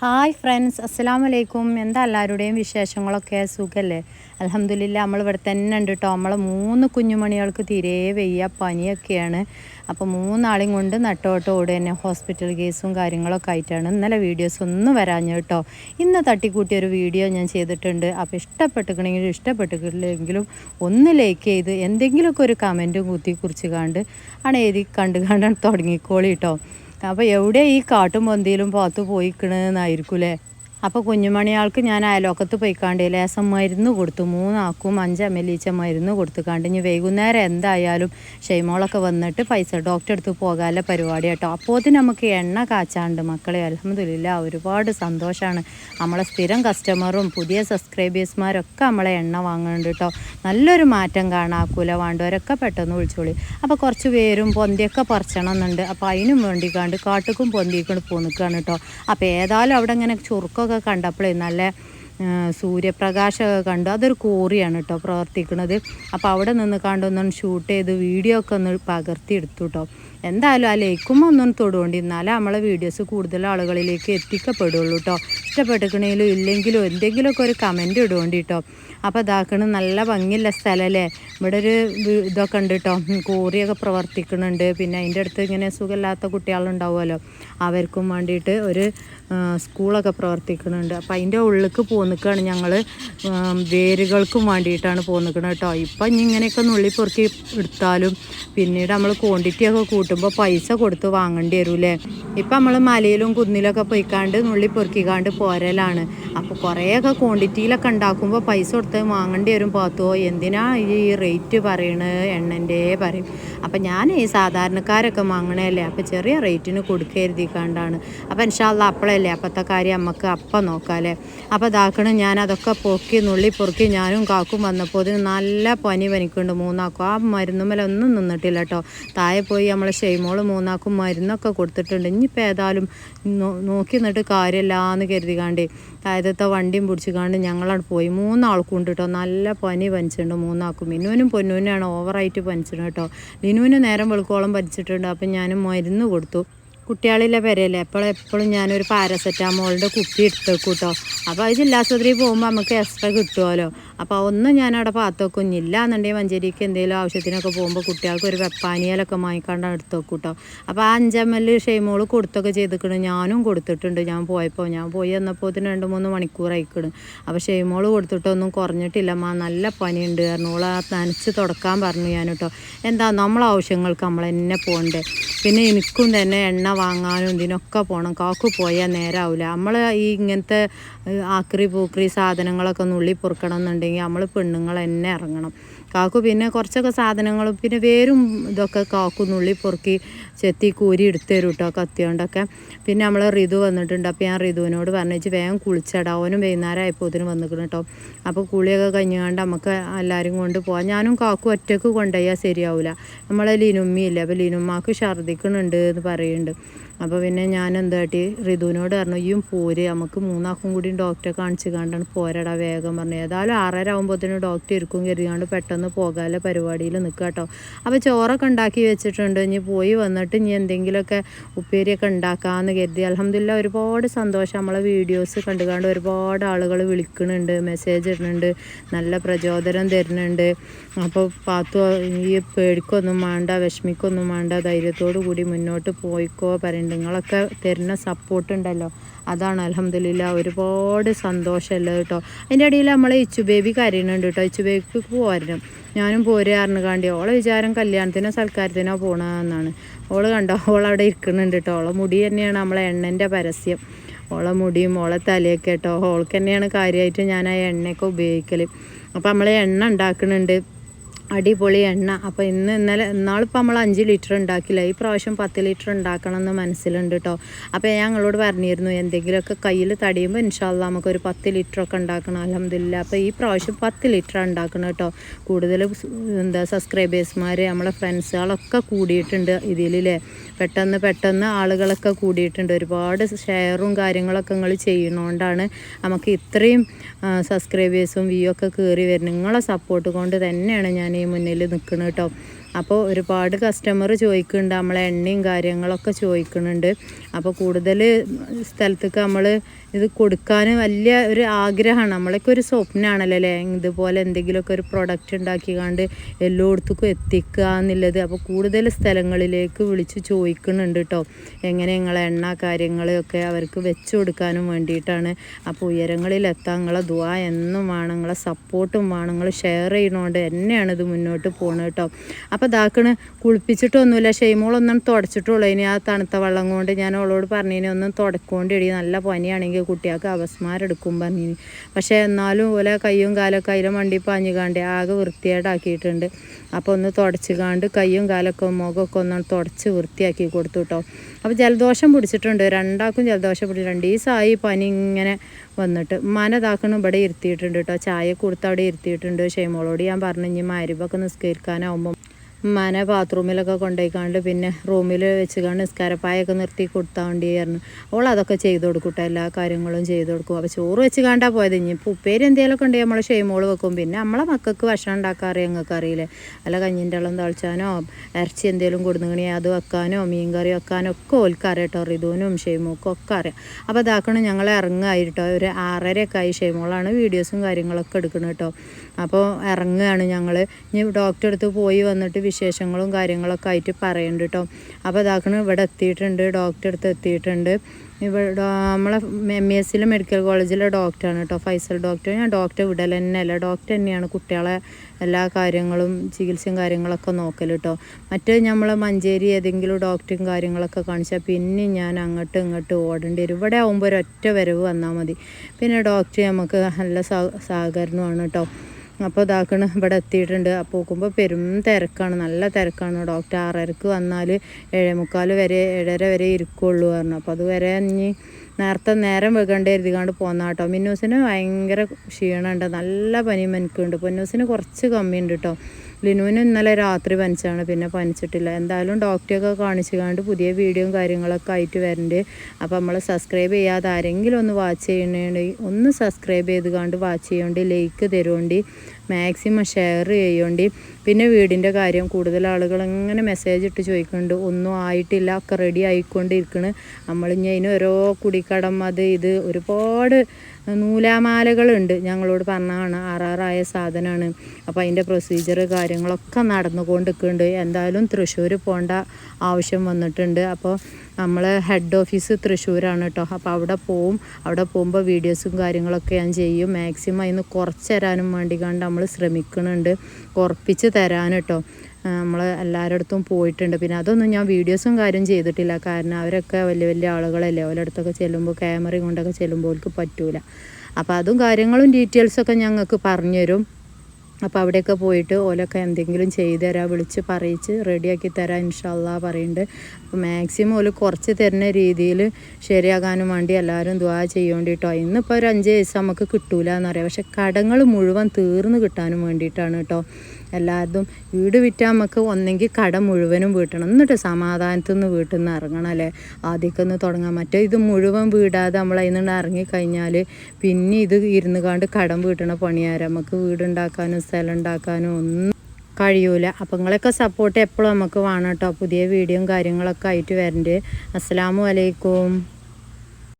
Hi friends അസ്സാം വലൈക്കും എന്താ എല്ലാവരുടെയും വിശേഷങ്ങളൊക്കെ? സുഖല്ലേ? അലഹമ്മദില്ല നമ്മൾ ഇവിടെ തന്നെ ഉണ്ട് കേട്ടോ നമ്മളെ മൂന്ന് കുഞ്ഞുമണികൾക്ക് തീരെ വയ്യ പനിയൊക്കെയാണ്. അപ്പോൾ മൂന്നാളെയും കൊണ്ട് നട്ടോട്ട് ഓട് തന്നെ ഹോസ്പിറ്റൽ കേസും കാര്യങ്ങളൊക്കെ ആയിട്ടാണ് ഇന്നലെ വീഡിയോസ് ഒന്നും വരാഞ്ഞു കേട്ടോ ഇന്ന് തട്ടിക്കൂട്ടിയ ഒരു വീഡിയോ ഞാൻ ചെയ്തിട്ടുണ്ട്. അപ്പോൾ ഇഷ്ടപ്പെട്ടിക്കണമെങ്കിലും ഇഷ്ടപ്പെട്ടിട്ടില്ലെങ്കിലും ഒന്ന് ലൈക്ക് ചെയ്ത് എന്തെങ്കിലുമൊക്കെ ഒരു കമന്റും കുത്തി കുറിച്ച് കണ്ട് ആണ് എഴുതി കണ്ട് കണ്ടാണ് തുടങ്ങിക്കോളി കേട്ടോ അപ്പോൾ എവിടെ ഈ കാട്ടും പൊന്തിയിലും പോയിക്കണെന്നായിരിക്കും പോയിക്കണെന്നായിരിക്കൂലേ അപ്പോൾ കുഞ്ഞുമണിയാൾക്ക് ഞാൻ അയലോക്കത്ത് പോയിക്കാണ്ട് ലേസം മരുന്ന് കൊടുത്തു. മൂന്നാക്കും അഞ്ച് എം എൽ ഈച്ച മരുന്ന് കൊടുത്തുക്കാണ്ട് ഇനി വൈകുന്നേരം എന്തായാലും ഷെയ്മോളൊക്കെ വന്നിട്ട് പൈസ ഡോക്ടറെ അടുത്ത് പോകാനുള്ള പരിപാടി കേട്ടോ അപ്പോൾ നമുക്ക് എണ്ണ കാച്ചാണ്ട് മക്കളെ. അലഹമ്മദില്ല ഒരുപാട് സന്തോഷമാണ് നമ്മളെ സ്ഥിരം കസ്റ്റമറും പുതിയ സബ്സ്ക്രൈബേഴ്സ്മാരൊക്കെ നമ്മളെ എണ്ണ വാങ്ങുന്നുണ്ട് കേട്ടോ നല്ലൊരു മാറ്റം കാണാക്കൂല വേണ്ടവരൊക്കെ പെട്ടെന്ന് വിളിച്ചോളി. അപ്പോൾ കുറച്ച് പേരും പൊന്തിയൊക്കെ പറിച്ചണം എന്നുണ്ട് അപ്പോൾ അതിനും വേണ്ടിക്കാണ്ട് കാട്ടുക്കും പൊന്തിക്കൊണ്ട് പോന്നിക്കാണ് കേട്ടോ അപ്പോൾ ഏതായാലും അവിടെ ഇങ്ങനെ ചുരുക്കമൊക്കെ കണ്ടപ്പോഴേ നല്ല സൂര്യപ്രകാശമൊക്കെ കണ്ടു. അതൊരു കോറിയാണ് കേട്ടോ പ്രവർത്തിക്കുന്നത്. അപ്പോൾ അവിടെ നിന്ന് കണ്ടൊന്നും ഷൂട്ട് ചെയ്ത് വീഡിയോ ഒക്കെ ഒന്ന് പകർത്തി എടുത്തു കേട്ടോ എന്തായാലും ആ ലൈക്കും ഒന്നും തൊടുകൊണ്ട് എന്നാലേ നമ്മളെ വീഡിയോസ് കൂടുതൽ ആളുകളിലേക്ക് എത്തിക്കപ്പെടുള്ളൂ കേട്ടോ ഇഷ്ടപ്പെട്ടിരിക്കണേലും ഇല്ലെങ്കിലും എന്തെങ്കിലുമൊക്കെ ഒരു കമന്റ് ഇടുകൊണ്ട് കേട്ടോ അപ്പോൾ ഇതാക്കണ നല്ല ഭംഗിയുള്ള സ്ഥലമല്ലേ? ഇവിടെ ഒരു ഇതൊക്കെ ഉണ്ട് കേട്ടോ കോറിയൊക്കെ പ്രവർത്തിക്കുന്നുണ്ട്. പിന്നെ അതിന്റെ അടുത്ത് ഇങ്ങനെ സുഖമില്ലാത്ത കുട്ടികളുണ്ടാവുമല്ലോ. അവർക്കും വേണ്ടിയിട്ട് ഒരു സ്കൂളൊക്കെ പ്രവർത്തിക്കുന്നുണ്ട്. അപ്പം അതിന്റെ ഉള്ളിലേക്ക് പോന്നിക്കാണ് ഞങ്ങൾ വേരുകൾക്കും വേണ്ടിയിട്ടാണ് പോന്നിക്കുന്നത് കേട്ടോ. ഇപ്പം ഇനി ഇങ്ങനെയൊക്കെ നുള്ളി പൊറുക്കി എടുത്താലും പിന്നീട് നമ്മൾ ക്വാണ്ടിറ്റി ഒക്കെ കൂട്ടുമ്പോൾ പൈസ കൊടുത്ത് വാങ്ങേണ്ടി വരൂലേ ഇപ്പം നമ്മൾ മലയിലും കുന്നിലൊക്കെ പോയിക്കാണ്ട് നുള്ളി പൊറുക്കിക്കാണ്ട് പോരലാണ്. അപ്പോൾ കുറേയൊക്കെ ക്വാണ്ടിറ്റിയിലൊക്കെ ഉണ്ടാക്കുമ്പോൾ പൈസ കൊടുത്ത് വാങ്ങേണ്ടി വരും. പാത്തോ എന്തിനാ ഈ റേറ്റ് പറയണത് എണ്ണന്റെ പറയും. അപ്പം ഞാൻ ഈ സാധാരണക്കാരൊക്കെ വാങ്ങണേ അല്ലേ അപ്പോൾ ചെറിയ റേറ്റിന് കൊടുക്കരുതിക്കാണ്ടാണ് അപ്പം ഇൻഷാല്ല അപ്പോഴല്ലേ അപ്പത്തെ കാര്യം നമുക്ക് അപ്പം നോക്കാമല്ലേ അപ്പോൾ ഇതാക്കണം ഞാൻ അതൊക്കെ പൊക്കി നുള്ളി പൊറുക്കി ഞാനും കാക്കും വന്നപ്പോൾ ഇതിന് നല്ല പനി പനിക്കുണ്ട് മൂന്നാക്കും. ആ മരുന്നുമ്മല ഒന്നും നിന്നിട്ടില്ല കേട്ടോ താഴെ പോയി നമ്മളെ ഷെയ്മോൾ മൂന്നാക്കും മരുന്നൊക്കെ കൊടുത്തിട്ടുണ്ട്. ഇനിയിപ്പോൾ ഏതായാലും നോക്കി നിന്നിട്ട് കാര്യമില്ല എന്ന് കരുതികാണ്ട് താഴത്തെ വണ്ടിയും പിടിച്ചിക്കാണ്ട് ഞങ്ങളവിടെ പോയി. മൂന്നാൾക്കും ഉണ്ട് കേട്ടോ നല്ല പനി പനിച്ചിട്ടുണ്ട് മൂന്നാക്കും. മിനുവിനും പൊന്നുവിനാണ് ഓവറായിട്ട് പനിച്ചിട്ടുണ്ട് കേട്ടോ ലിനുവിന് നേരം വെളുക്കോളം പനിച്ചിട്ടുണ്ട്. അപ്പം ഞാൻ മരുന്ന് കൊടുത്തു. കുട്ടികളിലെ പെരയല്ലേ അപ്പോൾ എപ്പോഴും ഞാനൊരു പാരസെറ്റാമോളിന്റെ കുപ്പി എടുത്ത് വെക്കും കേട്ടോ അപ്പോൾ അത് ജില്ലാസ്പത്രിയിൽ പോകുമ്പോൾ നമുക്ക് എക്സ്ട്രാ കിട്ടുമല്ലോ അപ്പോൾ ഒന്നും ഞാൻ അവിടെ പാത്ത് വെക്കുന്നില്ല എന്നുണ്ടെങ്കിൽ മഞ്ചേരിക്ക് എന്തെങ്കിലും ആവശ്യത്തിനൊക്കെ പോകുമ്പോൾ കുട്ടികൾക്ക് ഒരു വെപ്പാനിയലൊക്കെ വാങ്ങിക്കാണ്ട് എടുത്ത് വെക്കും കേട്ടോ അപ്പോൾ ആ അഞ്ചമ്മൽ ഷെയ്മോൾ കൊടുത്തൊക്കെ ചെയ്തിക്കണം. ഞാനും കൊടുത്തിട്ടുണ്ട്. ഞാൻ പോയപ്പോൾ ഞാൻ പോയി വന്നപ്പോൾ ഇതിന് രണ്ട് മൂന്ന് മണിക്കൂർ അയക്കണം അപ്പോൾ ഷെയ്മോൾ കൊടുത്തിട്ടൊന്നും കുറഞ്ഞിട്ടില്ല. അമ്മ നല്ല പനിയുണ്ട് കാരണം ഓളെ നനച്ച് തുടക്കാൻ പറഞ്ഞു ഞാൻ കേട്ടോ എന്താ നമ്മളെ ആവശ്യങ്ങൾക്ക് നമ്മൾ തന്നെ പോകണ്ടേ? പിന്നെ എനിക്കും തന്നെ എണ്ണ വാങ്ങാനും ഇതിനൊക്കെ പോകണം കാക്കു പോയാൽ നേരാവില്ല നമ്മൾ ഈ ഇങ്ങനത്തെ ആക്രി പൂക്രി സാധനങ്ങളൊക്കെ നുള്ളി പൊറുക്കണം എന്നുണ്ടെങ്കിൽ നമ്മൾ പെണ്ണുങ്ങൾ തന്നെ ഇറങ്ങണം. കാക്കു പിന്നെ കുറച്ചൊക്കെ സാധനങ്ങളും പിന്നെ വേരും ഇതൊക്കെ കാക്കു നുള്ളി പൊറുക്കി ചെത്തി കൂരി എടുത്തു തരും കേട്ടോ കത്തിയോണ്ടൊക്കെ. പിന്നെ നമ്മൾ ഋതു വന്നിട്ടുണ്ട്. അപ്പോൾ ഞാൻ ഋതുവിനോട് പറഞ്ഞു വേഗം കുളിച്ചടാ. അവനും വൈകുന്നേരം ആയപ്പോൾ ഇതിന് വന്നിക്കണം കേട്ടോ അപ്പോൾ കുളിയൊക്കെ കഴിഞ്ഞുകൊണ്ട് നമുക്ക് എല്ലാവരും കൊണ്ട് പോവാം. ഞാനും കാക്കു ഒറ്റയ്ക്ക് കൊണ്ടുപോയാൽ ശരിയാവില്ല നമ്മളെ ലിനുമ്മിയില്ലേ അപ്പോൾ ലിനുമ്മാക്ക് ഛർദ്ദിക്കണുണ്ട് എന്ന് പറയുന്നുണ്ട് അപ്പോൾ പിന്നെ ഞാൻ എന്താട്ടി ഋതുവിനോട് പറഞ്ഞു ഈയും പോര്. നമുക്ക് മൂന്നാക്കും കൂടി ഡോക്ടറെ കാണിച്ച് കണ്ടാണ് പോരടാ വേഗം. പറഞ്ഞു ഏതായാലും ആറര ആകുമ്പോഴത്തേനും ഡോക്ടർ ഇരിക്കും കരുതിയാണ്ട് പെട്ടെന്ന് പോകാനുള്ള പരിപാടിയിൽ നിൽക്കുക കേട്ടോ. അപ്പോൾ ചോറൊക്കെ ഉണ്ടാക്കി വെച്ചിട്ടുണ്ട്. ഇനി പോയി വന്നിട്ട് ഇനി എന്തെങ്കിലുമൊക്കെ ഉപ്പേരിയൊക്കെ ഉണ്ടാക്കാമെന്ന് കരുതി. അലഹമില്ല ഒരുപാട് സന്തോഷം. നമ്മളെ വീഡിയോസ് കണ്ടുകാണ്ട് ഒരുപാട് ആളുകൾ വിളിക്കുന്നുണ്ട് മെസ്സേജ് ഇടുന്നുണ്ട് നല്ല പ്രചോദനം തരുന്നുണ്ട്. അപ്പോൾ പാത്തു ഈ പേടിക്കൊന്നും വേണ്ട വിഷമിക്കൊന്നും വേണ്ട. ധൈര്യത്തോടു കൂടി മുന്നോട്ട് പോയിക്കോ. പറയുന്നുണ്ട് നിങ്ങളൊക്കെ തരുന്ന സപ്പോർട്ട് ഉണ്ടല്ലോ. അതാണ് അലഹമില്ല ഒരുപാട് സന്തോഷമല്ല കേട്ടോ. അതിന്റെ ഇടയിൽ നമ്മളെ ഇച്ചു ബേബി കരയുന്നുണ്ട് കേട്ടോ. ഇച്ചു ബേബിക്ക് പോരണം ഞാനും പോരാറിന് കാണ്ടി. ഓളെ വിചാരം കല്യാണത്തിനോ സൽക്കാരത്തിനോ പോകണമെന്നാണ് ഓൾ കണ്ടോ ഓളവിടെ ഇരിക്കുന്നുണ്ട് കേട്ടോ ഓളെ മുടി തന്നെയാണ് നമ്മളെ എണ്ണന്റെ പരസ്യം. ഓളെ മുടിയും ഓളെ തലയൊക്കെ കേട്ടോ ഓൾക്ക് തന്നെയാണ് കാര്യമായിട്ട് ഞാൻ ആ എണ്ണയൊക്കെ ഉപയോഗിക്കൽ അപ്പോൾ നമ്മളെ എണ്ണ ഉണ്ടാക്കുന്നുണ്ട്. അടിപൊളി എണ്ണ. അപ്പോൾ ഇന്ന് ഇന്നലെ ഇന്നാളിപ്പോൾ നമ്മൾ അഞ്ച് ലിറ്റർ ഉണ്ടാക്കില്ല. ഈ പ്രാവശ്യം പത്ത് ലിറ്റർ ഉണ്ടാക്കണം എന്ന് മനസ്സിലുണ്ട് കേട്ടോ അപ്പോൾ ഞാൻ ഞങ്ങളോട് പറഞ്ഞിരുന്നു എന്തെങ്കിലുമൊക്കെ കയ്യിൽ തടിയുമ്പോൾ ഇൻഷാല്ല നമുക്ക് ഒരു പത്ത് ലിറ്റർ ഒക്കെ ഉണ്ടാക്കണം. അലഹമില്ല അപ്പോൾ ഈ പ്രാവശ്യം പത്ത് ലിറ്റർ ഉണ്ടാക്കണം കേട്ടോ കൂടുതൽ എന്താ സബ്സ്ക്രൈബേഴ്സ്മാർ നമ്മളെ ഫ്രണ്ട്സുകളൊക്കെ കൂടിയിട്ടുണ്ട് ഇതിലേ പെട്ടെന്ന് പെട്ടെന്ന് ആളുകളൊക്കെ കൂടിയിട്ടുണ്ട്. ഒരുപാട് ഷെയറും കാര്യങ്ങളൊക്കെ നിങ്ങൾ ചെയ്യുന്നതുകൊണ്ടാണ് നമുക്ക് ഇത്രയും സബ്സ്ക്രൈബേഴ്സും വ്യൂ ഒക്കെ കയറി വരുന്നത്. നിങ്ങളെ സപ്പോർട്ട് കൊണ്ട് തന്നെയാണ് ഞാൻ ഈ മുന്നിൽ നിൽക്കണം കേട്ടോ. അപ്പോൾ ഒരുപാട് കസ്റ്റമർ ചോദിക്കുന്നുണ്ട് നമ്മളെ എണ്ണയും കാര്യങ്ങളൊക്കെ ചോദിക്കുന്നുണ്ട്. അപ്പോൾ കൂടുതൽ സ്ഥലത്തേക്ക് നമ്മൾ ഇത് കൊടുക്കാൻ വലിയ ഒരു ആഗ്രഹമാണ്. നമ്മളൊക്കെ ഒരു സ്വപ്നമാണല്ലോ അല്ലേ? ഇതുപോലെ എന്തെങ്കിലുമൊക്കെ ഒരു പ്രൊഡക്റ്റ് ഉണ്ടാക്കിക്കാണ്ട് എല്ലായിടത്തേക്കും എത്തിക്കുക എന്നുള്ളത്. അപ്പോൾ കൂടുതൽ സ്ഥലങ്ങളിലേക്ക് വിളിച്ച് ചോദിക്കുന്നുണ്ട് കേട്ടോ. എങ്ങനെ നിങ്ങളെ എണ്ണ കാര്യങ്ങളൊക്കെ അവർക്ക് വെച്ച് കൊടുക്കാനും വേണ്ടിയിട്ടാണ്. അപ്പോൾ ഉയരങ്ങളിലെത്താൻ നിങ്ങളെ ദുആ എന്നും വേണം. നിങ്ങളെ സപ്പോർട്ടും വേണം. നിങ്ങൾ ഷെയർ ചെയ്യണോണ്ട് എന്നെയാണ് ഇത് മുന്നോട്ട് പോകുന്നത് കേട്ടോ. അപ്പോൾ ഇതാക്കണ്. കുളിപ്പിച്ചിട്ടൊന്നുമില്ല. ഷെയ്മോളൊന്നും തുടച്ചിട്ടുള്ളൂ. ഇനി ആ തണുത്ത വെള്ളം കൊണ്ട് ഞാൻ അവളോട് പറഞ്ഞിനി ഒന്നും തുടക്കൊണ്ടിടി. നല്ല പനിയാണെങ്കിൽ കുട്ടികൾക്ക് അവസ്മാരെടുക്കും പറഞ്ഞിനി. പക്ഷേ എന്നാലും ഓല കയ്യും കാലൊക്കെ അതിലെ വണ്ടി പാഞ്ഞുകാണ്ട് ആകെ വൃത്തിയായിട്ടാക്കിയിട്ടുണ്ട് അപ്പോൾ ഒന്ന് തുടച്ച് കാണ്ട് കയ്യും കാലൊക്കെ മുഖമൊക്കെ ഒന്ന് തുടച്ച് വൃത്തിയാക്കി കൊടുത്തു കേട്ടോ അപ്പോൾ ജലദോഷം പിടിച്ചിട്ടുണ്ട്. രണ്ടാൾക്കും ജലദോഷം പിടിച്ചു രണ്ട് സായി പനി ഇങ്ങനെ വന്നിട്ട്. മനതാക്കണം ഇവിടെ ഇരുത്തിയിട്ടുണ്ട് കേട്ടോ ചായ കൊടുത്ത് അവിടെ ഇരുത്തിയിട്ടുണ്ട് ഷെയ്മോളോട്. ഞാൻ പറഞ്ഞു ഇനി മരുവൊക്കെ നിസ്കരിക്കാനാവുമ്പോൾ ഉമ്മാനെ ബാത്റൂമിലൊക്കെ കൊണ്ടുപോയിക്കാണ്ട് പിന്നെ റൂമിൽ വെച്ചുകൊണ്ട് നിസ്കാരപ്പായൊക്കെ നിർത്തി കൊടുത്താൽ വേണ്ടിയായിരുന്നു അവൾ അതൊക്കെ ചെയ്ത് കൊടുക്കട്ടെ എല്ലാ കാര്യങ്ങളും ചെയ്ത് കൊടുക്കും. അപ്പോൾ ചോറ് വെച്ച് കാണ്ടാ പോയത്. ഇനി ഇപ്പോൾ ഉപ്പേരി എന്തെങ്കിലുമൊക്കെ ഉണ്ടെങ്കിൽ നമ്മൾ ഷെയ്മോൾ വെക്കും. പിന്നെ നമ്മളെ മക്കൾക്ക് ഭക്ഷണം ഉണ്ടാക്കാറ് ഞങ്ങൾക്ക് അറിയില്ലേ. അല്ല കഞ്ഞിന്റെ വെള്ളം തളിച്ചാനോ ഇറച്ചി എന്തെങ്കിലും കൊടുന്നുകണി അത് വെക്കാനോ മീൻ കറി വെക്കാനോ ഒക്കെ ഓൽക്കറിയാം കേട്ടോ റിതുവിനും ഷെയ്മോക്കും ഒക്കെ അറിയാം. അപ്പോൾ അതാക്കണം ഞങ്ങൾ ഇറങ്ങായിട്ടോ ഒരു ആറരയൊക്കെ ആയി ഷെയ്മോളാണ് വീഡിയോസും കാര്യങ്ങളൊക്കെ എടുക്കുന്നത് കേട്ടോ അപ്പോൾ ഇറങ്ങുകയാണ് ഞങ്ങൾ ഇനി ഡോക്ടറെ അടുത്ത് പോയി വന്നിട്ട് വിശേഷങ്ങളും കാര്യങ്ങളൊക്കെ ആയിട്ട് പറയുന്നുണ്ട് കേട്ടോ അപ്പോൾ ഇതാക്കണ ഇവിടെ എത്തിയിട്ടുണ്ട് ഡോക്ടറെ അടുത്ത് എത്തിയിട്ടുണ്ട്. ഇവിടെ നമ്മളെ എം എസ് സിയിലെ മെഡിക്കൽ കോളേജിലെ ഡോക്ടറാണ് കേട്ടോ ഫൈസൽ ഡോക്ടർ ഞാൻ ഡോക്ടർ വിടൽ തന്നെയല്ല ഡോക്ടർ തന്നെയാണ് കുട്ടികളെ എല്ലാ കാര്യങ്ങളും ചികിത്സയും കാര്യങ്ങളൊക്കെ നോക്കൽ കേട്ടോ മറ്റേ നമ്മൾ മഞ്ചേരി ഏതെങ്കിലും ഡോക്ടറും കാര്യങ്ങളൊക്കെ കാണിച്ചാൽ പിന്നെ ഞാൻ അങ്ങോട്ടും ഇങ്ങോട്ടും ഓടേണ്ടി വരും. ഇവിടെ ആകുമ്പോൾ ഒരൊറ്റ വരവ് വന്നാൽ മതി. പിന്നെ ഡോക്ടർ നമുക്ക് നല്ല സഹകരണമാണ് കേട്ടോ അപ്പോൾ ഇതാക്കണ ഇവിടെ എത്തിയിട്ടുണ്ട്. അപ്പോൾ നോക്കുമ്പോൾ പെരും തിരക്കാണ് നല്ല തിരക്കാണ്. ഡോക്ടർ ആറരക്ക് വന്നാൽ ഏഴേമുക്കാൽ വരെ ഏഴര വരെ ഇരിക്കുള്ളൂ പറഞ്ഞു. അപ്പോൾ അതുവരെ ഇനി നേരത്തെ നേരം വെക്കേണ്ട എഴുതിക്കാണ്ട് പോന്ന കേട്ടോ. മിന്നൂസിന് ഭയങ്കര ക്ഷീണമുണ്ട് നല്ല പനി എനിക്കുണ്ട് പൊന്നൂസിന് കുറച്ച് കമ്മിയുണ്ട് കേട്ടോ. ലിനുവിന് ഇന്നലെ രാത്രി പനിച്ചാണ് പിന്നെ പനിച്ചിട്ടില്ല. എന്തായാലും ഡോക്ടറെയൊക്കെ കാണിച്ചു കണ്ട് പുതിയ വീഡിയോയും കാര്യങ്ങളൊക്കെ ആയിട്ട് വരണ്ട്. അപ്പോൾ നമ്മൾ സബ്സ്ക്രൈബ് ചെയ്യാതെ ആരെങ്കിലും ഒന്ന് വാച്ച് ചെയ്യണേ ഒന്ന് സബ്സ്ക്രൈബ് ചെയ്ത് കണ്ട് വാച്ച് ചെയ്യേണ്ടി ലൈക്ക് തരുകൊണ്ട് മാക്സിമം ഷെയർ ചെയ്യേണ്ടി. പിന്നെ വീടിന്റെ കാര്യം കൂടുതൽ ആളുകൾ എങ്ങനെ മെസ്സേജ് ഇട്ട് ചോദിക്കുന്നുണ്ട് ഒന്നും ആയിട്ടില്ല ഒക്കെ റെഡി ആയിക്കൊണ്ടിരിക്കണ്. ഇനി അതിന് ഓരോ കുടിക്കടം അത് ഇത് ഒരുപാട് നൂലാമാലകളുണ്ട്. ഞങ്ങളോട് പറഞ്ഞാണ് ആറാറായ സാധനമാണ്. അപ്പോൾ അതിന്റെ പ്രൊസീജിയർ കാര്യങ്ങളൊക്കെ നടന്നുകൊണ്ടിരിക്കുന്നുണ്ട്. എന്തായാലും തൃശ്ശൂർ പോകേണ്ട ആവശ്യം വന്നിട്ടുണ്ട്. അപ്പോൾ നമ്മൾ ഹെഡ് ഓഫീസ് തൃശ്ശൂരാണ് കേട്ടോ അപ്പോൾ അവിടെ പോവും. അവിടെ പോകുമ്പോൾ വീഡിയോസും കാര്യങ്ങളൊക്കെ ഞാൻ ചെയ്യും. മാക്സിമം അതിന് കുറച്ച് തരാനും വേണ്ടി കണ്ട് നമ്മൾ ശ്രമിക്കുന്നുണ്ട്. കുറപ്പിച്ച് തരാൻ കേട്ടോ നമ്മൾ എല്ലാവരുടെ പോയിട്ടുണ്ട്. പിന്നെ അതൊന്നും ഞാൻ വീഡിയോസും കാര്യം ചെയ്തിട്ടില്ല. കാരണം അവരൊക്കെ വലിയ വലിയ ആളുകളല്ലേ. ഓരോടത്തൊക്കെ ചെല്ലുമ്പോൾ ക്യാമറ കൊണ്ടൊക്കെ ചെല്ലുമ്പോൾ അവർക്ക് പറ്റൂല. അപ്പോൾ അതും കാര്യങ്ങളും ഡീറ്റെയിൽസൊക്കെ ഞങ്ങൾക്ക് പറഞ്ഞു തരും. അപ്പോൾ അവിടെയൊക്കെ പോയിട്ട് ഓലൊക്കെ എന്തെങ്കിലും ചെയ്തു തരാം വിളിച്ച് പറയിച്ച് റെഡിയാക്കി തരാം ഇൻഷാല്ലാ പറയുന്നുണ്ട് അപ്പോൾ മാക്സിമം ഓൽ കുറച്ച് തരുന്ന രീതിയിൽ ശരിയാകാനും വേണ്ടി എല്ലാവരും ദ്വാ ചെയ്യേണ്ടി കേട്ടോ ഇന്നിപ്പോൾ ഒരു അഞ്ച് ദിവസം നമുക്ക് കിട്ടൂല എന്നറിയാം പക്ഷെ കടങ്ങൾ മുഴുവൻ തീർന്ന് കിട്ടാനും വേണ്ടിയിട്ടാണ് കേട്ടോ എല്ലാതും വീട് വിറ്റാൽ നമുക്ക് ഒന്നെങ്കിൽ കട മുഴുവനും വീട്ടണം. എന്നിട്ട് സമാധാനത്തു നിന്ന് വീട്ടിൽ നിന്ന് ഇറങ്ങണം അല്ലേ? ആദ്യമൊക്കെ തുടങ്ങാൻ തുടങ്ങാം. മറ്റേ ഇത് മുഴുവൻ വീടാതെ നമ്മൾ അതിൽ നിന്ന് ഇറങ്ങിക്കഴിഞ്ഞാൽ പിന്നെ ഇത് ഇരുന്ന് കണ്ട് കടം വീട്ടണ പണിയാരം. നമുക്ക് വീടുണ്ടാക്കാനും സ്ഥലം ഉണ്ടാക്കാനും ഒന്നും കഴിയൂല. അപ്പം നിങ്ങളൊക്കെ സപ്പോർട്ട് എപ്പോഴും നമുക്ക് വേണം കേട്ടോ. പുതിയ വീഡിയോയും കാര്യങ്ങളൊക്കെ ആയിട്ട് വരണ്ട്. അസ്സാം വലൈക്കും